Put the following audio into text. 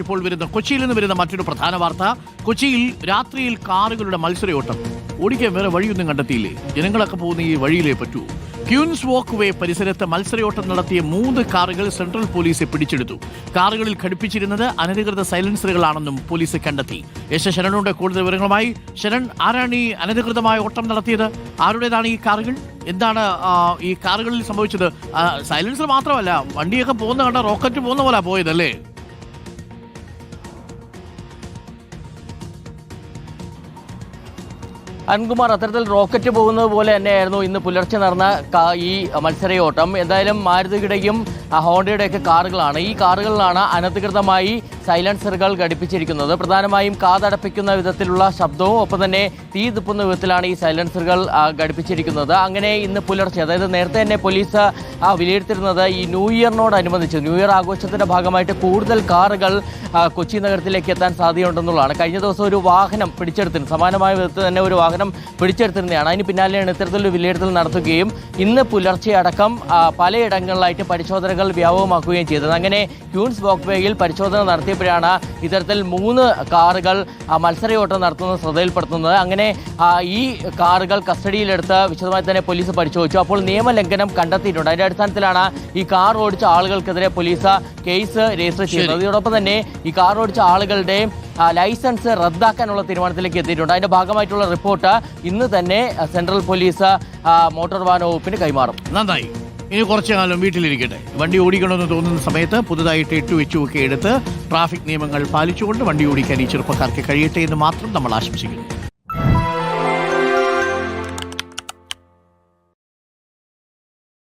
ഇപ്പോൾ വരുന്ന കൊച്ചിയിൽ നിന്ന് വരുന്ന മറ്റൊരു പ്രധാന വാർത്ത. കൊച്ചിയിൽ രാത്രിയിൽ കാറുകളുടെ മത്സരയോട്ടം. ഓടിക്കാൻ വേറെ വഴിയൊന്നും കണ്ടെത്തിയില്ലേ? ജനങ്ങളൊക്കെ പോകുന്ന ഈ വഴിയിലേ പറ്റൂ. ക്യൂൻസ് വോക്ക് വേ പരിസരത്ത് മത്സരയോട്ടം നടത്തിയ മൂന്ന് കാറുകൾ സെൻട്രൽ പോലീസ് പിടിച്ചെടുത്തു. കാറുകളിൽ ഘടിപ്പിച്ചിരുന്നത് അനധികൃത സൈലൻസറുകളാണെന്നും പോലീസ് കണ്ടെത്തി. യശ ശരണുണ്ട്. കൂടുതൽ വിവരങ്ങളുമായി ശരൺ. ആരാണ് ഈ അനധികൃതമായ ഓട്ടം നടത്തിയത്? ആരുടേതാണ് ഈ കാറുകൾ? എന്താണ് ഈ കാറുകളിൽ സംഭവിച്ചത്? സൈലൻസർ മാത്രമല്ല വണ്ടിയൊക്കെ പോകുന്ന കണ്ട റോക്കറ്റ് പോകുന്ന പോലെ പോയതല്ലേ? അരുൺകുമാർ അത്തരത്തിൽ റോക്കറ്റ് പോകുന്നത് പോലെ തന്നെയായിരുന്നു ഇന്ന് പുലർച്ചെ നടന്ന ഈ മത്സരയോട്ടം. എന്തായാലും മാരുതിയുടെയും ഹോണ്ടയുടെയൊക്കെ കാറുകളാണ്. ഈ കാറുകളിലാണ് അനധികൃതമായി സൈലൻസറുകൾ ഘടിപ്പിച്ചിരിക്കുന്നത്. പ്രധാനമായും കാതടപ്പിക്കുന്ന വിധത്തിലുള്ള ശബ്ദവും ഒപ്പം തന്നെ തീ തുപ്പുന്ന വിധത്തിലാണ് ഈ സൈലൻസറുകൾ ഘടിപ്പിച്ചിരിക്കുന്നത്. അങ്ങനെ ഇന്ന് പുലർച്ചെ അതായത് നേരത്തെ തന്നെ പോലീസ് വിലയിരുത്തിരുന്നത് ഈ ന്യൂ ഇയറിനോടനുബന്ധിച്ച് ന്യൂ ഇയർ ആഘോഷത്തിന്റെ ഭാഗമായിട്ട് കൂടുതൽ കാറുകൾ കൊച്ചി നഗരത്തിലേക്ക് എത്താൻ സാധ്യതയുണ്ടെന്നുള്ളതാണ്. കഴിഞ്ഞ ദിവസം ഒരു വാഹനം പിടിച്ചെടുത്തിന് സമാനമായ വിധത്തിൽ തന്നെ ഒരു വാഹനം പിടിച്ചെടുത്തിരുന്നതാണ്. അതിന് പിന്നാലെയാണ് ഇത്തരത്തിലൊരു വിലയിരുത്തൽ നടത്തുകയും ഇന്ന് പുലർച്ചെ അടക്കം പലയിടങ്ങളിലായിട്ട് പരിശോധനകൾ വ്യാപകമാക്കുകയും ചെയ്തത്. അങ്ങനെ ക്യൂൻസ് വോക്ക്വേയിൽ പരിശോധന നടത്തിയപ്പോഴാണ് ഇത്തരത്തിൽ മൂന്ന് കാറുകൾ മത്സരയോട്ടം നടത്തുന്നത് ശ്രദ്ധയിൽപ്പെടുത്തുന്നത്. അങ്ങനെ ഈ കാറുകൾ കസ്റ്റഡിയിലെടുത്ത് വിശദമായി തന്നെ പോലീസ് പരിശോധിച്ചു. അപ്പോൾ നിയമലംഘനം കണ്ടെത്തിയിട്ടുണ്ട്. അതിന്റെ അടിസ്ഥാനത്തിലാണ് ഈ കാർ ഓടിച്ച ആളുകൾക്കെതിരെ പോലീസ് കേസ് രജിസ്റ്റർ ചെയ്യുന്നത്. ഇതോടൊപ്പം തന്നെ ഈ കാർ ഓടിച്ച ആളുകളുടെ ലൈസൻസ് റദ്ദാക്കാനുള്ള തീരുമാനത്തിലേക്ക് എത്തിയിട്ടുണ്ട്. അതിന്റെ ഭാഗമായിട്ടുള്ള റിപ്പോർട്ട് ഇന്ന് തന്നെ സെൻട്രൽ പോലീസ് മോട്ടോർ വാഹന വകുപ്പിന് കൈമാറും. നന്നായി. ഇനി കുറച്ചു കാലം വീട്ടിലിരിക്കട്ടെ. വണ്ടി ഓടിക്കണമെന്ന് തോന്നുന്ന സമയത്ത് പുതുതായിട്ട് ഇട്ടു വെച്ചുമൊക്കെ എടുത്ത് ട്രാഫിക് നിയമങ്ങൾ പാലിച്ചുകൊണ്ട് വണ്ടി ഓടിക്കാൻ ഈ ചെറുപ്പക്കാർക്ക് കഴിയട്ടെ എന്ന് മാത്രം നമ്മൾ ആശംസിക്കുന്നു.